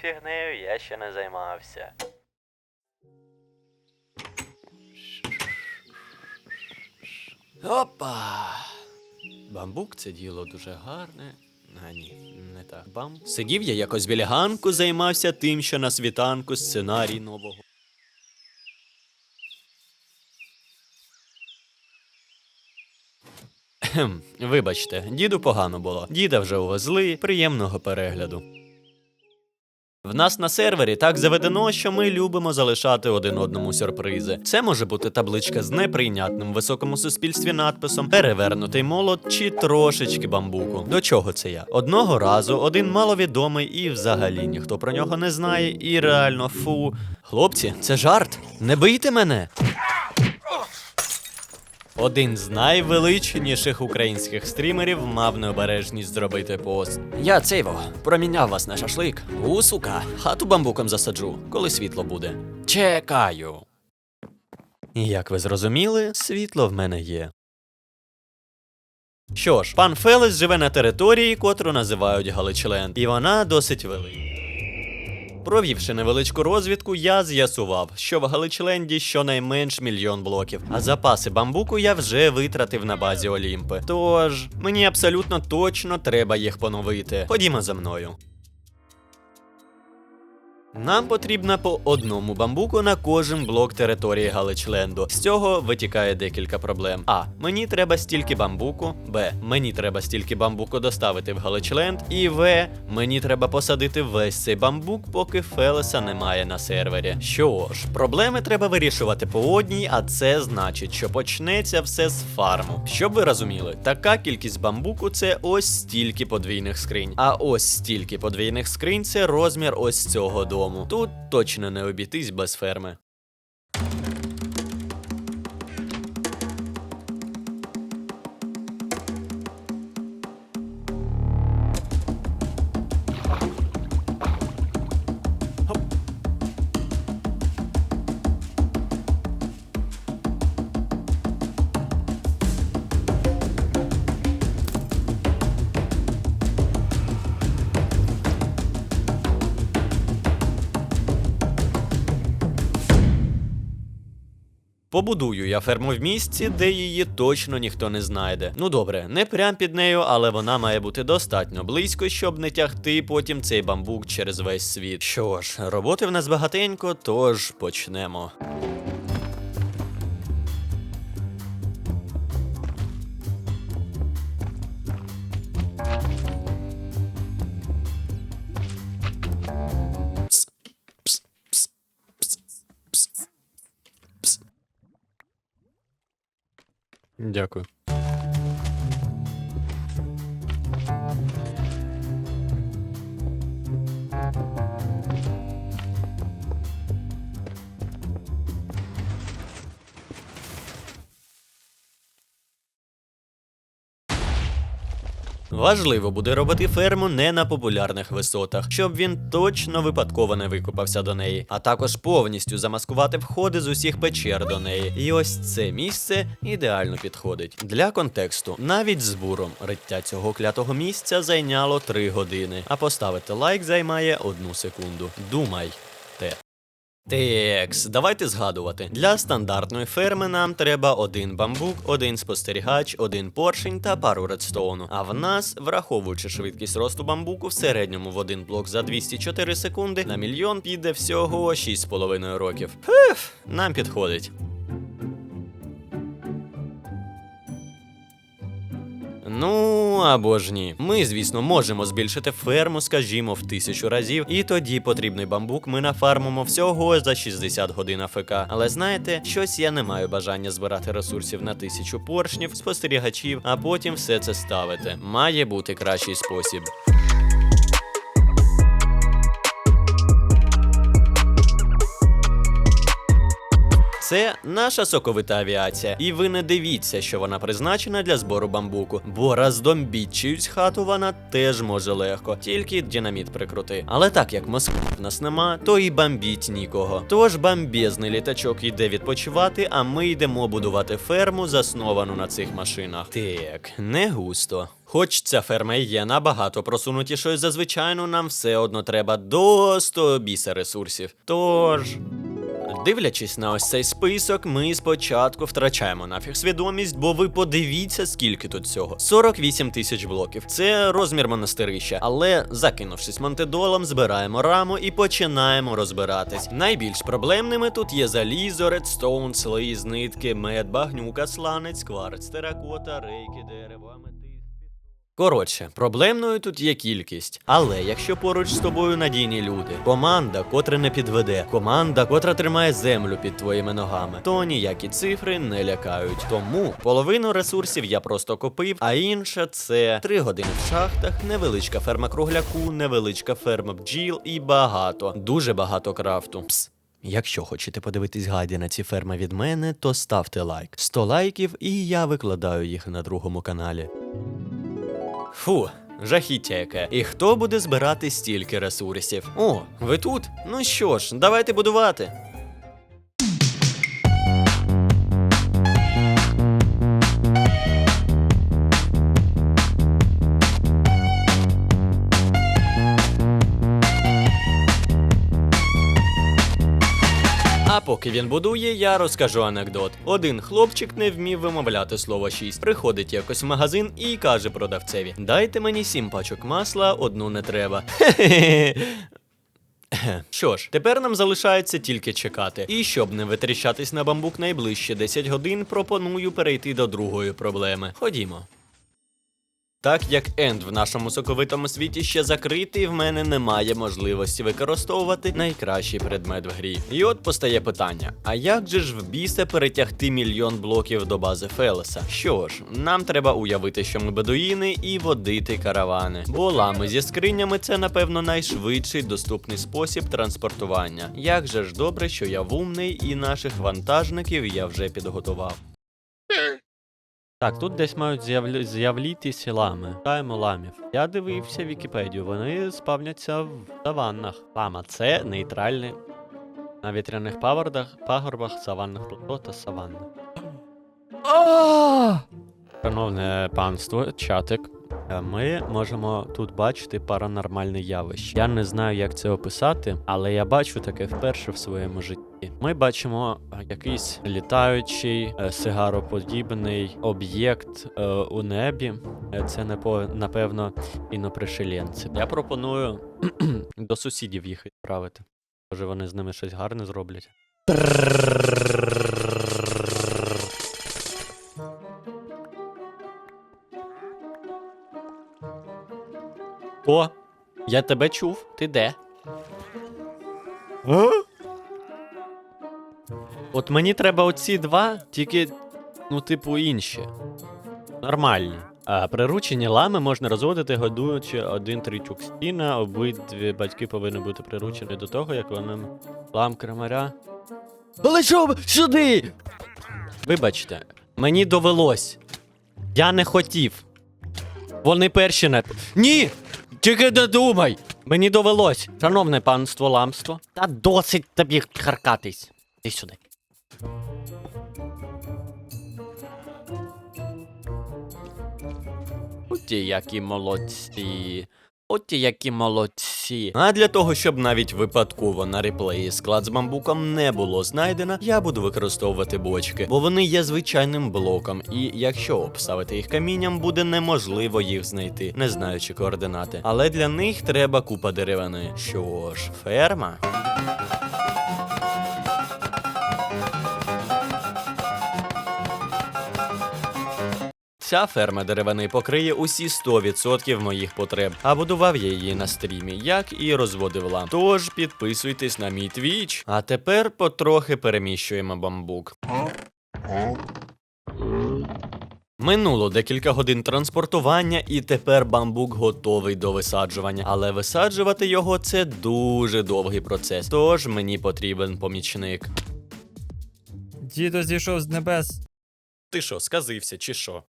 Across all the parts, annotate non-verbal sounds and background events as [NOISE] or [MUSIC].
фігнею я ще не займався. Опа! Бамбук це діло дуже гарне. А ні, не так. Бам. Сидів я якось біля ганку, займався тим, що на світанку сценарій нового. Вибачте, діду погано було. Діда вже увезли, приємного перегляду. В нас на сервері так заведено, що ми любимо залишати один одному сюрпризи. Це може бути табличка з неприйнятним високому суспільстві надписом, перевернутий молот чи трошечки бамбуку. До чого це я? Одного разу один маловідомий і взагалі ніхто про нього не знає, і реально фу. Хлопці, це жарт. Не бийте мене. Один з найвеличніших українських стрімерів мав необережність зробити пост. Я цейво проміняв вас на шашлик. У сука, хату бамбуком засаджу, коли світло буде. Чекаю. І Як ви зрозуміли, світло в мене є. Що ж, пан Фелес живе на території, котру називають Галичленд, і вона досить велика. Провівши невеличку розвідку, я з'ясував, що в Галичленді щонайменш мільйон блоків, а запаси бамбуку я вже витратив на базі Олімпи. Тож мені абсолютно точно треба їх поновити. Ходімо за мною. Нам потрібно по одному бамбуку на кожен блок території Галичленду. З цього витікає декілька проблем. А. Мені треба стільки бамбуку. Б. Мені треба стільки бамбуку доставити в Галичленд. І В. Мені треба посадити весь цей бамбук, поки Фелеса немає на сервері. Що ж, проблеми треба вирішувати по одній, а це значить, що почнеться все з фарму. Щоб ви розуміли, така кількість бамбуку це ось стільки подвійних скринь. А ось стільки подвійних скринь це розмір ось цього дому. Тут точно не обійтись без ферми. Побудую я ферму в місці, де її точно ніхто не знайде. Ну добре, не прям під нею, але вона має бути достатньо близько, щоб не тягти потім цей бамбук через весь світ. Що ж, роботи в нас багатенько, тож почнемо. Дякую. Важливо буде робити ферму не на популярних висотах, щоб він точно випадково не викопався до неї, а також повністю замаскувати входи з усіх печер до неї. І ось це місце ідеально підходить. Для контексту, навіть з буром риття цього клятого місця зайняло 3 години, а поставити лайк займає одну секунду. Думай. Те. Текс, давайте згадувати. Для стандартної ферми нам треба один бамбук, один спостерігач, один поршень та пару редстоуну. А в нас, враховуючи швидкість росту бамбуку в середньому в один блок за 204 секунди, на мільйон піде всього 6,5 років. Фух, нам підходить. Або ж ні. Ми, звісно, можемо збільшити ферму, скажімо, в тисячу разів, і тоді потрібний бамбук ми нафармимо всього за 60 годин АФК. Але знаєте, щось я не маю бажання збирати ресурсів на тисячу поршнів, спостерігачів, а потім все це ставити. Має бути кращий спосіб. Це наша соковита авіація. І ви не дивіться, що вона призначена для збору бамбуку. Бо роздомбіть чиюсь хату вона теж може легко, тільки динаміт прикрути. Але так як Москви в нас нема, то і бомбіть нікого. Тож бомбезний літачок йде відпочивати, а ми йдемо будувати ферму, засновану на цих машинах. Так, не густо. Хоч ця ферма і є набагато просунутішою за звичайну, нам все одно треба до 100 біса ресурсів. Тож. Дивлячись на ось цей список, ми спочатку втрачаємо нафіг свідомість, бо ви подивіться, скільки тут цього. 48 тисяч блоків. Це розмір монастирища. Але закинувшись монтедолом, збираємо раму і починаємо розбиратись. Найбільш проблемними тут є залізо, редстоун, слиз, нитки, мед, багнюка, сланець, кварц, теракота, рейки, аметист. Коротше, проблемною тут є кількість. Але якщо поруч з тобою надійні люди, команда, котра не підведе, команда, котра тримає землю під твоїми ногами, то ніякі цифри не лякають. Тому половину ресурсів я просто купив, а інше це 3 години в шахтах, невеличка ферма кругляку, невеличка ферма бджіл і багато, дуже багато крафту. Пс. Якщо хочете подивитись гайди на ці ферми від мене, то ставте лайк. 100 лайків, і я викладаю їх на другому каналі. Фу, жахіття яке. І хто буде збирати стільки ресурсів? О, ви тут? Ну що ж, давайте будувати. Поки він будує, я розкажу анекдот. Один хлопчик не вмів вимовляти слово 6. Приходить якось в магазин і каже продавцеві: Дайте мені сім пачок масла, одну не треба. Хе-хе-хе. [LAUGHS] Що ж, тепер нам залишається тільки чекати. І щоб не витріщатись на бамбук найближче 10 годин, пропоную перейти до другої проблеми. Ходімо. Так як енд в нашому соковитому світі ще закритий, в мене немає можливості використовувати найкращий предмет в грі. І от постає питання: а як же ж в бісе перетягти мільйон блоків до бази Фелеса? Що ж, нам треба уявити, що ми бедуїни і водити каравани. Бо лами зі скринями це, напевно, найшвидший доступний спосіб транспортування. Як же ж добре, що я вумний і наших вантажників я вже підготував. Так, тут десь мають з'явлі... з'явлітися лами. Шукаємо ламів. Я дивився Вікіпедію, вони спавняться в саваннах. Лама це нейтральний на вітряних пагорбах, пагорбах, саванних плато та саванни. Шановне панство, чатик. е, Ми можемо тут бачити паранормальне явище. Я не знаю, як це описати, але я бачу таке вперше в своєму житті. Ми бачимо е, якийсь літаючий е, сигароподібний об'єкт е, у небі. Це непо- напевно інопришеленці. Я пропоную [CLEARS THROAT] до сусідів їх відправити. Може вони з ними щось гарне зроблять. О, я тебе чув. Ти де? От мені треба оці два, тільки, ну, типу, інші. Нормальні. А приручені лами можна розводити, годуючи один тричук стіна. Обидві батьки повинні бути приручені до того, як вони лам крамаря. Але що сюди? Вибачте, мені довелось. Я не хотів. Вони перші не. Ні! Тільки не думай! Мені довелось. Шановне панство ламство. Та досить тобі харкатись. Іди сюди. Оті які молодці. Оті які молодці. А для того, щоб навіть випадково на реплеї склад з бамбуком не було знайдено, я буду використовувати бочки, бо вони є звичайним блоком, і якщо обставити їх камінням, буде неможливо їх знайти, не знаючи координати. Але для них треба купа деревини. Що ж, ферма. Ця ферма деревини покриє усі 100% моїх потреб, а будував я її на стрімі, як і розводив лам. Тож підписуйтесь на мій твіч. А тепер потрохи переміщуємо бамбук. Минуло декілька годин транспортування, і тепер бамбук готовий до висаджування. Але висаджувати його це дуже довгий процес. Тож мені потрібен помічник. Дідо зійшов з небес. Ти що, сказився, чи що?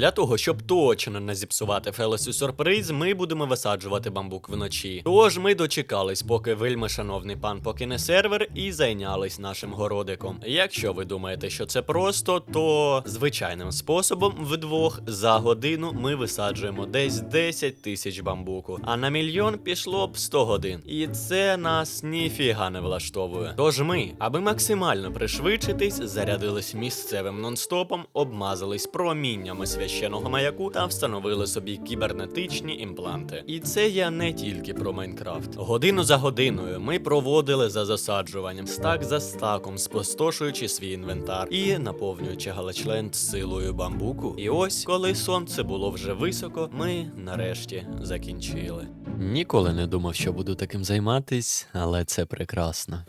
Для того, щоб точно не зіпсувати Фелесу сюрприз, ми будемо висаджувати бамбук вночі. Тож ми дочекались, поки вельми шановний пан покине сервер і зайнялись нашим городиком. Якщо ви думаєте, що це просто, то звичайним способом вдвох за годину ми висаджуємо десь 10 тисяч бамбуку, а на мільйон пішло б 100 годин. І це нас ніфіга не влаштовує. Тож ми, аби максимально пришвидшитись, зарядились місцевим нонстопом, обмазались проміннями священого маяку та встановили собі кібернетичні імпланти. І це я не тільки про Майнкрафт. Годину за годиною ми проводили за засаджуванням, стак за стаком, спустошуючи свій інвентар і наповнюючи галачленд силою бамбуку. І ось, коли сонце було вже високо, ми нарешті закінчили. Ніколи не думав, що буду таким займатись, але це прекрасно.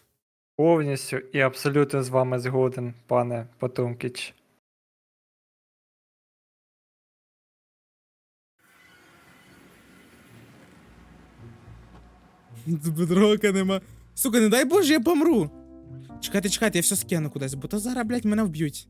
Повністю і абсолютно з вами згоден, пане Потомкіч. [LAUGHS] Бедрока нема. Сука, не дай Боже, я помру. Чекайте, чекайте, я все скину кудись, бо то зараз, блядь, мене вб'ють.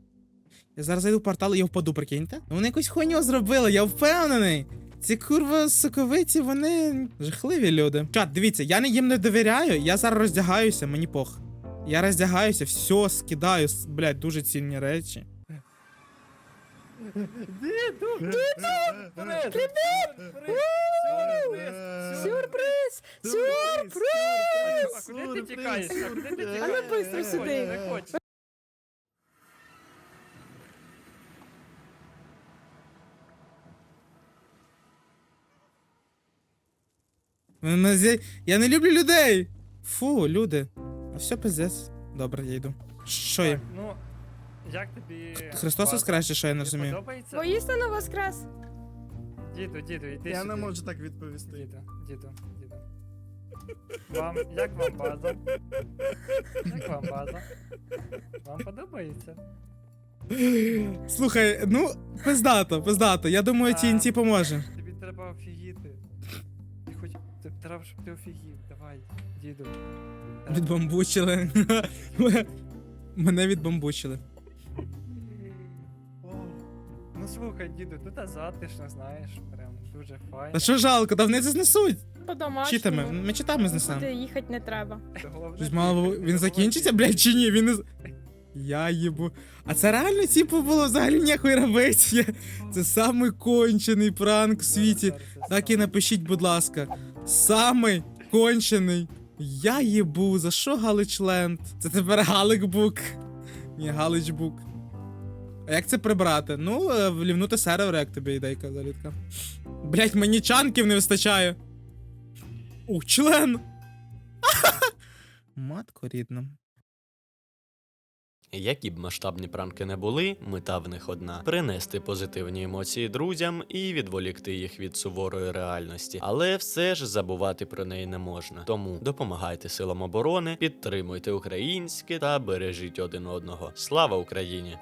Я зараз зайду в портал і я впаду, прикиньте. Ну, Вони якусь хуйню зробили, я впевнений. Ці курва соковиті, вони жахливі люди. Чат, дивіться, я їм не довіряю, я зараз роздягаюся, мені пох. Я роздягаюся, все скидаю, блядь, дуже цінні речі. Сюрприз! Сюрприз! А куди ти тікаєш? А куди ти тікаєш? А ну быстро сюди. не хочу. Мене зя- Я не люблю людей! Фу, люди. А все пиздець. Добре, я йду. Що є? Так, Ну, як тобі. Христос воскресе, що я не Тобі розумію. подобається? Воістину воскрес! Діду, діду, йди Я сюди. не можу так відповісти. Діду, діду, діду. Вам, як вам база? Як вам база? Вам подобається? Слухай, ну, пиздато, пиздато. Я думаю, А. TNT поможе. Тобі треба офігіти. Ти хоч. Треба, щоб ти офігів. Давай, діду. Відбамбучили. Мене відбамбучили. Слухай, діду, тут затишно, знаєш, прям дуже файно. Та що жалко, та вони це знесуть. По-домашньому. Читами, ми читами знесемо. Куди їхати не треба. Головне, Щось мало він закінчиться, блядь, чи ні? Він не. з- Я їбу. А це реально, типу, було взагалі ніхуй робити. Це самий кончений пранк в світі. Так і напишіть, будь ласка. Самий кончений. Я їбу, за що Галичленд? Це тепер Галикбук. Ні, Галичбук. А як це прибрати? Ну, е, влівнути сервер, як тобі ідейка залітка. Блять, мені чанків не вистачає. Ух, член! [LAUGHS] Матко рідна. Які б масштабні пранки не були, мета в них одна: принести позитивні емоції друзям і відволікти їх від суворої реальності. Але все ж забувати про неї не можна. Тому допомагайте силам оборони, підтримуйте українське та бережіть один одного. Слава Україні!